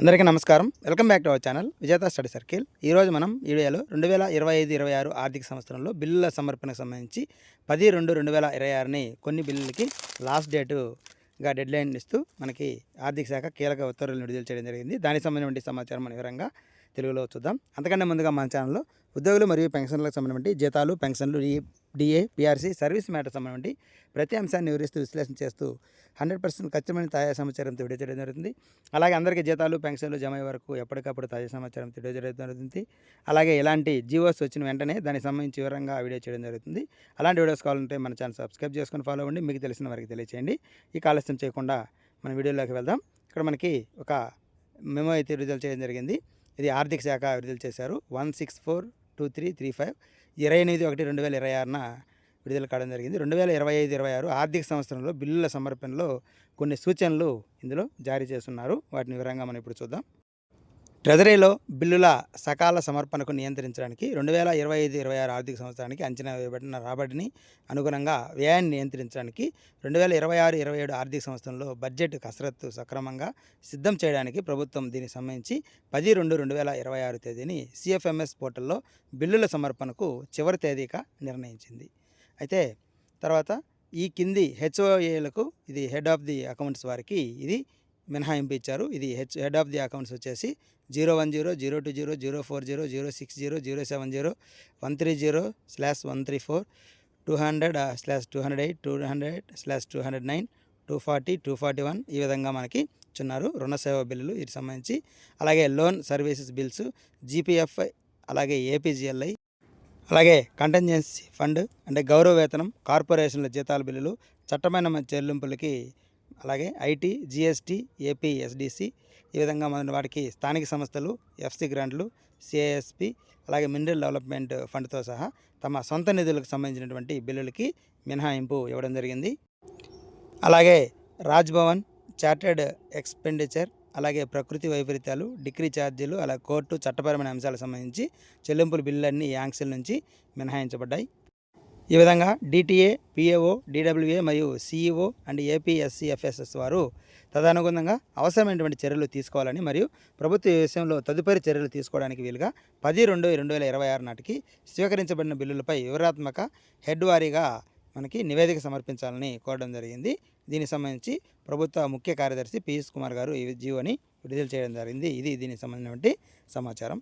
అందరికీ నమస్కారం. Welcome back to our channel. Vijetha study circle. ఈరోజు మనం ఈ వీడియోలో రెండు వేల ఇరవై ఐదు ఇరవై ఆరు ఆర్థిక సంవత్సరంలో బిల్లుల సమర్పణకు సంబంధించి పది రెండు రెండు వేల ఇరవై ఆరుని కొన్ని బిల్లులకి లాస్ట్ డేటుగా డెడ్ లైన్ ఇస్తూ మనకి ఆర్థిక శాఖ కీలక ఉత్తర్వులను విడుదల చేయడం జరిగింది. దానికి సంబంధించిన సమాచారం మన వివరంగా తెలుగులో చూద్దాం. అంతకంటే ముందుగా మన ఛానల్లో ఉద్యోగులు మరియు పెన్షన్లకు సంబంధించి జీతాలు పెన్షన్లు ఈ డిఏ పిఆర్సీ సర్వీస్ మ్యాటర్ సంబంధించి ప్రతి అంశాన్ని వివరిస్తూ విశ్లేషణ చేస్తూ హండ్రెడ్ పర్సెంట్ ఖచ్చితమైన తాజా సమాచారంతో వీడియో చేయడం జరుగుతుంది. అలాగే అందరికీ జీతాలు పెన్షన్లు జమ అయ్యే వరకు ఎప్పటికప్పుడు తాజా సమాచారం వీడియో చేయడం జరుగుతుంది. అలాగే ఇలాంటి జీవోస్ వచ్చిన వెంటనే దానికి సంబంధించి వివరంగా వీడియో చేయడం జరుగుతుంది. అలాంటి వీడియోస్ కావాలంటే మన ఛానల్ సబ్స్క్రైబ్ చేసుకొని ఫాలో అవ్వండి. మీకు తెలిసిన వారికి తెలియచేయండి. ఈ ఆలస్యం చేయకుండా మన వీడియోలోకి వెళ్దాం. ఇక్కడ మనకి ఒక మెమో అయితే విడుదల చేయడం జరిగింది. ఇది ఆర్థిక శాఖ విడుదల చేశారు. One six four two three three five. ఇరవై ఎనిమిది ఒకటి రెండు వేల ఇరవై ఆరున విడుదల కావడం జరిగింది. రెండు వేల ఇరవై ఐదు ఇరవై ఆరు ఆర్థిక సంవత్సరంలో బిల్లుల సమర్పణలో కొన్ని సూచనలు ఇందులో జారీ చేస్తున్నారు. వాటిని వివరంగా మనం ఇప్పుడు చూద్దాం. ట్రెజరీలో బిల్లుల సకాల సమర్పణకు నియంత్రించడానికి రెండు వేల ఇరవై ఐదు ఇరవై ఆరు ఆర్థిక సంవత్సరానికి అంచనా వేయబడిన రాబడిని అనుగుణంగా వ్యయాన్ని నియంత్రించడానికి రెండు వేల ఇరవై ఆరు ఇరవై ఏడు ఆర్థిక సంవత్సరంలో బడ్జెట్ కసరత్తు సక్రమంగా సిద్ధం చేయడానికి ప్రభుత్వం దీనికి సంబంధించి పది రెండు రెండు వేల ఇరవై ఆరు తేదీని సిఎఫ్ఎంఎస్ పోర్టల్లో బిల్లుల సమర్పణకు చివరి తేదీగా నిర్ణయించింది. అయితే తర్వాత ఈ కింది హెచ్ఓఏలకు ఇది హెడ్ ఆఫ్ ది అకౌంట్స్ వారికి ఇది మినహాయింపు ఇచ్చారు ఇది H head of the accounts వచ్చేసి zero one zero zero two zero zero four zero zero six zero zero seven zero one three zero slash one three four two hundred slash two hundred eight two hundred slash two hundred nine two forty two forty one ఈ విధంగా మనకి ఇచ్చున్నారు. రుణ సేవ బిల్లులు వీటికి సంబంధించి. అలాగే లోన్ సర్వీసెస్ బిల్స్ జీపీఎఫ్ఐ అలాగే ఏపీజీఎల్ఐ అలాగే కంటెంజెన్సీ ఫండ్ అంటే గౌరవ వేతనం కార్పొరేషన్ల జీతాల బిల్లులు చట్టమైన చెల్లింపులకి అలాగే ఐటీ జిఎస్టీ ఏపీ ఎస్డిసి ఈ విధంగా మన వాటికి స్థానిక సంస్థలు ఎఫ్సి గ్రాంట్లు సిఐఎస్పి అలాగే మినరల్ డెవలప్మెంట్ ఫండ్తో సహా తమ సొంత నిధులకు సంబంధించినటువంటి బిల్లులకి మినహాయింపు ఇవ్వడం జరిగింది. అలాగే రాజ్భవన్ చార్టర్డ్ ఎక్స్పెండిచర్ అలాగే ప్రకృతి వైపరీత్యాలు డిగ్రీ ఛార్జీలు అలా కోర్టు చట్టపరమైన అంశాలకు సంబంధించి చెల్లింపుల బిల్లులన్నీ ఈ ఆంక్షల నుంచి మినహాయించబడ్డాయి. ఈ విధంగా డిటిఏ పిఏఓ డిడబ్ల్యూఏ మరియు సిఈఓ అండ్ ఏపీఎస్సిఎఫ్ఎస్ఎస్ వారు తదనుగుణంగా అవసరమైనటువంటి చర్యలు తీసుకోవాలని మరియు ప్రభుత్వ విషయంలో తదుపరి చర్యలు తీసుకోవడానికి వీలుగా పది రెండు రెండు వేల ఇరవై ఆరు నాటికి స్వీకరించబడిన బిల్లులపై వివరాత్మక హెడ్ వారీగా మనకి నివేదిక సమర్పించాలని కోరడం జరిగింది. దీనికి సంబంధించి ప్రభుత్వ ముఖ్య కార్యదర్శి పీయూష్ కుమార్ గారు ఈ జీవోని విడుదల చేయడం జరిగింది. ఇది దీనికి సంబంధించినటువంటి సమాచారం.